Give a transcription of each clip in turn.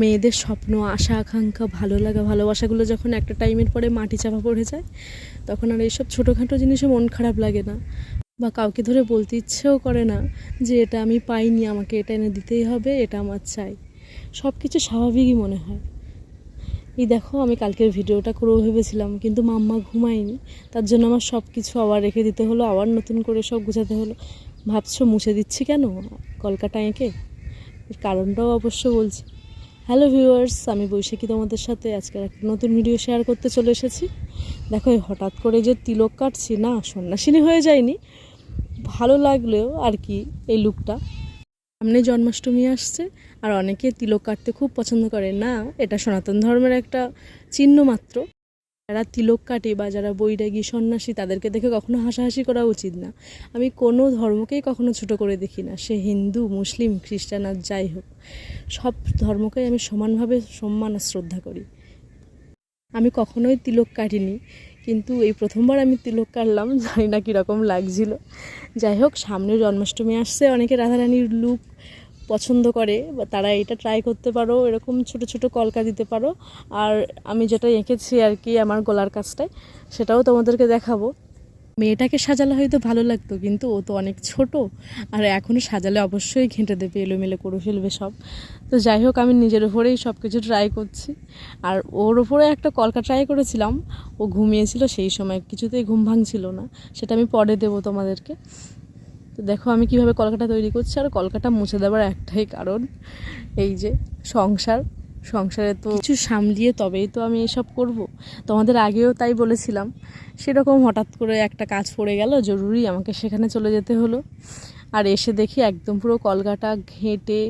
মেয়েদের স্বপ্ন, আশা, আকাঙ্ক্ষা, ভালো লাগা, ভালোবাসাগুলো যখন একটা টাইমের পরে মাটি চাপা পড়ে যায়, তখন আর এইসব ছোটোখাটো জিনিসে মন খারাপ লাগে না। বা কাউকে ধরে বলতে ইচ্ছেও করে না যে এটা আমি পাইনি, আমাকে এটা এনে দিতেই হবে, এটা আমার চাই। সব কিছু স্বাভাবিকই মনে হয়। এই দেখো, আমি কালকের ভিডিওটা করেও ভেবেছিলাম, কিন্তু মাম্মা ঘুমায়নি, তার জন্য আমার সব কিছু আবার রেখে দিতে হলো, আবার নতুন করে সব গুছাতে হলো। ভাবছ মুছে দিচ্ছি কেন কলকাতা এঁকে? এর কারণটাও অবশ্য বলছি। হ্যালো ভিউয়ার্স, আমি বৈশাখী তোমাদের সাথে আজকে একটা নতুন ভিডিও শেয়ার করতে চলে এসেছি। দেখো হঠাৎ করে যে তিলক কাটছি, না, সন্ন্যাসিনী হয়ে যায়নি ভালো লাগলেও আর কি এই লুকটা সামনে জন্মাষ্টমী আসছে, আর অনেকে তিলক কাটতে খুব পছন্দ করে। না, এটা সনাতন ধর্মের একটা চিহ্ন মাত্র। যারা তিলক কাটে বা যারা বৈরাগী সন্ন্যাসী, তাদেরকে দেখে কখনো হাসাহাসি করা উচিত না। আমি কোনো ধর্মকেই কখনো ছোট করে দেখি না। সে হিন্দু, মুসলিম, খ্রিস্টান আর যাই হোক, সব ধর্মকেই আমি সমানভাবে সম্মান আর শ্রদ্ধা করি। আমি কখনোই তিলক কাটিনি, কিন্তু এই প্রথমবার আমি তিলক কাটলাম, জানি না কীরকম লাগছিল। যাই হোক, সামনে জন্মাষ্টমী আসছে, অনেকে রাধারানীর লুক পছন্দ করে, বা তারা এটা ট্রাই করতে পারো, এরকম ছোট ছোট কলকা দিতে পারো। আর আমি যেটা এঁকেছি আর কি আমার গলার কাজটায়, সেটাও তোমাদেরকে দেখাবো। মেয়েটাকে সাজালে হয়তো ভালো লাগতো, কিন্তু ও তো অনেক ছোট। আর এখনও সাজালে অবশ্যই ঘেঁটে দেবে, এলোমেলো করে ফেলবে সব। তো যাই হোক, আমি নিজের ওপরেই সব কিছু ট্রাই করছি। আর ওর ওপরে একটা কলকা ট্রাই করেছিলাম, ও ঘুমিয়েছিল, সেই সময় কিছুতেই ঘুম ভাঙছিল না। সেটা আমি পরে দেবো তোমাদেরকে। তো দেখো আমি কীভাবে কলকাটা তৈরি করছি, আর কলকাটা মুছে দেওয়ার একটাই কারণ এই যে সংসার। সংসারে তো কিছু সামলিয়ে তবেই তো আমি এসব করব। তোমাদের আগেও তাই বলেছিলাম, সেরকম হঠাৎ করে একটা কাজ পড়ে গেল, জরুরি আমাকে সেখানে চলে যেতে হলো। আর এসে দেখি একদম পুরো কলকাটা ঘেঁটে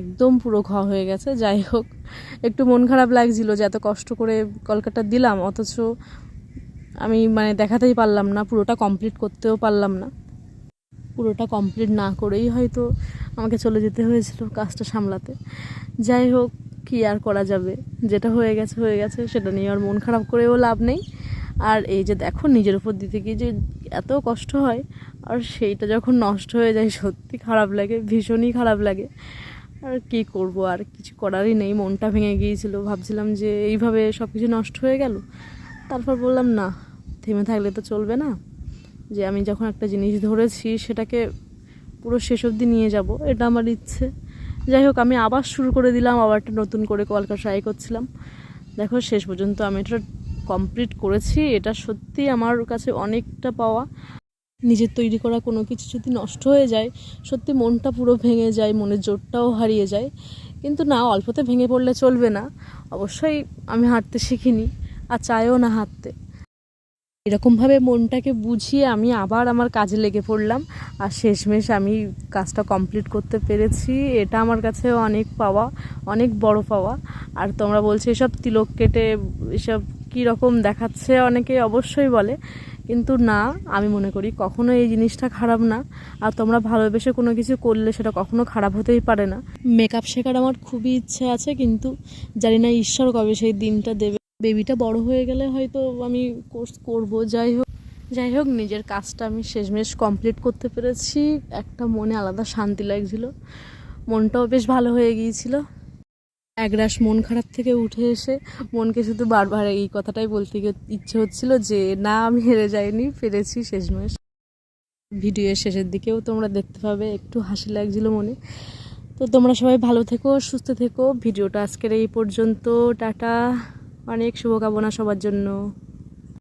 একদম পুরো ঘ হয়ে গেছে। যাই হোক, একটু মন খারাপ লাগছিল যে এত কষ্ট করে কলকাতা দিলাম, অথচ আমি মানে দেখাতেই পারলাম না, পুরোটা কমপ্লিট করতেও পারলাম না। পুরোটা কমপ্লিট না করেই হয়তো আমাকে চলে যেতে হয়েছিল কাজটা সামলাতে। যাই হোক, কী আর করা যাবে? যেটা হয়ে গেছে হয়ে গেছে, সেটা নিয়ে আর মন খারাপ করেও লাভ নেই। আর এই যে দেখো, নিজের উপর দিতে গিয়ে যে এত কষ্ট হয়, আর সেইটা যখন নষ্ট হয়ে যায়, সত্যি খারাপ লাগে, ভীষণই খারাপ লাগে। আর কি করব, আর কিছু করারই নেই, মনটা ভেঙে গিয়েছিল। ভাবছিলাম যে এইভাবে সব কিছু নষ্ট হয়ে গেল। তারপর বললাম, না, থেমে থাকলে তো চলবে না। যে আমি যখন একটা জিনিস ধরেছি, সেটাকে পুরো শেষ অবধি নিয়ে যাব, এটা আমার ইচ্ছে। যাই হোক, আমি আবার শুরু করে দিলাম, আবার একটা নতুন করে কলকা ট্রাই করছিলাম। দেখো, শেষ পর্যন্ত আমি এটা কমপ্লিট করেছি। এটা সত্যি আমার কাছে অনেকটা পাওয়া। নিজের তৈরি করা কোনো কিছু যদি নষ্ট হয়ে যায়, সত্যি মনটা পুরো ভেঙে যায়, মনের জোরটাও হারিয়ে যায়। কিন্তু না, অল্পতে ভেঙে পড়লে চলবে না। অবশ্যই আমি হাঁটতে শিখিনি, আর চাইও না হাঁটতে। এরকমভাবে মনটাকে বুঝিয়ে আমি আবার আমার কাজে লেগে পড়লাম। আর শেষমেশ আমি কাজটা কমপ্লিট করতে পেরেছি। এটা আমার কাছে অনেক পাওয়া, অনেক বড় পাওয়া। আর তোমরা বলছো, এসব তিলক কেটে এসব রকম দেখাচ্ছে অনেকে অবশ্যই বলে। কিন্তু না, আমি মনে করি কখনো এই জিনিসটা খারাপ না। আর তোমরা ভালোবেসে কোনো কিছু করলে সেটা কখনো খারাপ হতেই পারে না। মেকআপ শেখার আমার খুবই ইচ্ছে আছে, কিন্তু জানি না ঈশ্বর কবে সেই দিনটা দেবে। বেবিটা বড় হয়ে গেলে হয়তো আমি কোর্স করব। যাই হোক যাই হোক, নিজের কাজটা আমি শেষমেশ কমপ্লিট করতে পেরেছি। একটা মনে আলাদা শান্তি লাগছিল। মনটাও বেশ ভালো হয়ে গিয়েছিল। একরাশ মন খারাপ থেকে উঠে এসে মনকে শুধু বারবার এই কথাটাই বলতে গিয়ে ইচ্ছে হচ্ছিল যে, না, আমি হেরে যাইনি পেরেছি শেষমেশ। ভিডিওর শেষের দিকেও তোমরা দেখতে পাবে, একটু হাসি লাগছিল মনে। তো তোমরা সবাই ভালো থেকো, সুস্থ থেকো। ভিডিওটা আজকের এই পর্যন্ত। টাটা। অনেক শুভকামনা সবার জন্য।